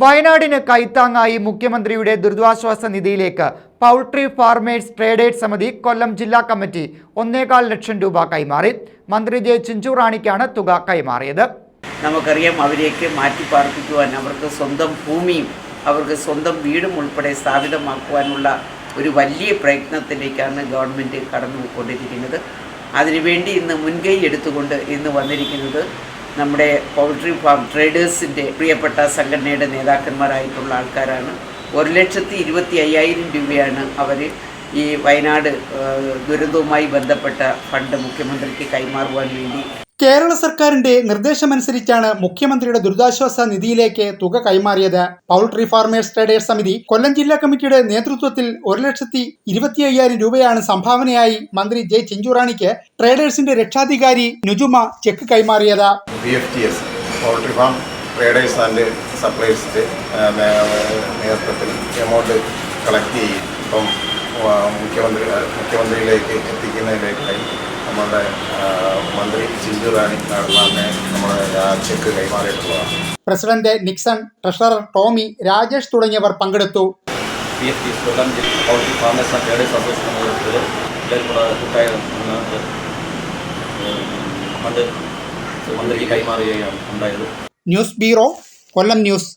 വയനാടിന് കൈത്താങ്ങായി മുഖ്യമന്ത്രിയുടെ ദുരിതാശ്വാസ നിധിയിലേക്ക് പൗൾട്രി ഫാർമേഴ്സ് ട്രേഡേഴ്സ് സമിതി കൊല്ലം ജില്ലാ കമ്മിറ്റി ഒന്നേകാൽ ലക്ഷം രൂപ കൈമാറി. മന്ത്രി ജെ ചിഞ്ചുറാണിക്കാണ് തുക കൈമാറിയത്. നമുക്കറിയാം അവരെയൊക്കെ മാറ്റി പാർപ്പിക്കുവാൻ അവർക്ക് സ്വന്തം ഭൂമിയും അവർക്ക് സ്വന്തം വീടും ഉൾപ്പെടെ സ്ഥാപിതമാക്കുവാനുള്ള ഒരു വലിയ പ്രയത്നത്തിലേക്കാണ് ഗവൺമെന്റ് കടന്നുകൊണ്ടിരിക്കുന്നത് അതിനുവേണ്ടി ഇന്ന് മുൻകൈ എടുത്തുകൊണ്ട് ഇന്ന് വന്നിരിക്കുന്നത് നമ്മുടെ പൗൾട്രി ഫാം ട്രേഡേഴ്സിന്റെ പ്രിയപ്പെട്ട സംഘടനയുടെ നേതാക്കന്മാരായിട്ടുള്ള ആൾക്കാരാണ്. ഒരു ലക്ഷത്തി ഇരുപത്തി അയ്യായിരം രൂപയാണ് അവർ ഈ വയനാട് ദുരന്തവുമായി ബന്ധപ്പെട്ട ഫണ്ട് മുഖ്യമന്ത്രിക്ക് കൈമാറുവാൻ വേണ്ടി കേരള സർക്കാരിന്റെ നിർദ്ദേശമനുസരിച്ചാണ് മുഖ്യമന്ത്രിയുടെ ദുരിതാശ്വാസ നിധിയിലേക്ക് തുക കൈമാറിയത്. പൗൾട്രി ഫാർമേഴ്സ് ട്രേഡേഴ്സ് സമിതി കൊല്ലം ജില്ലാ കമ്മിറ്റിയുടെ നേതൃത്വത്തിൽ ഒരു ലക്ഷത്തി ഇരുപത്തി അയ്യായിരം രൂപയാണ് സംഭാവനയായി മന്ത്രി ജെ ചിഞ്ചുറാണിക്ക് ട്രേഡേഴ്സിന്റെ രക്ഷാധികാരി നുജുമ ചെക്ക് കൈമാറിയത്. ട്രേഡേഴ്സ് ആൻഡ് കളക്ട് ചെയ്യും. ഇപ്പം മുഖ്യമന്ത്രി മുഖ്യമന്ത്രിയിലേക്ക് എത്തിക്കുന്നതിലേക്കായി നമ്മുടെ മന്ത്രി സിന്ധു റാണി നമ്മുടെ cheque കൈമാറിയിട്ടുള്ളതാണ്. President Nixon treasurer Tomy Rajesh തുടങ്ങിയവർ പങ്കെടുത്തു. പി എഫ് ടി കൊല്ലം ജില്ല poultry farmers and traders association നേതൃത്വത്തിൽ എല്ലാവരും കൂടെ കൂട്ടായ നിന്ന് മന്ത്രിക്ക് കൈമാറുകയാണ് ഉണ്ടായത്. News bureau Kollam news.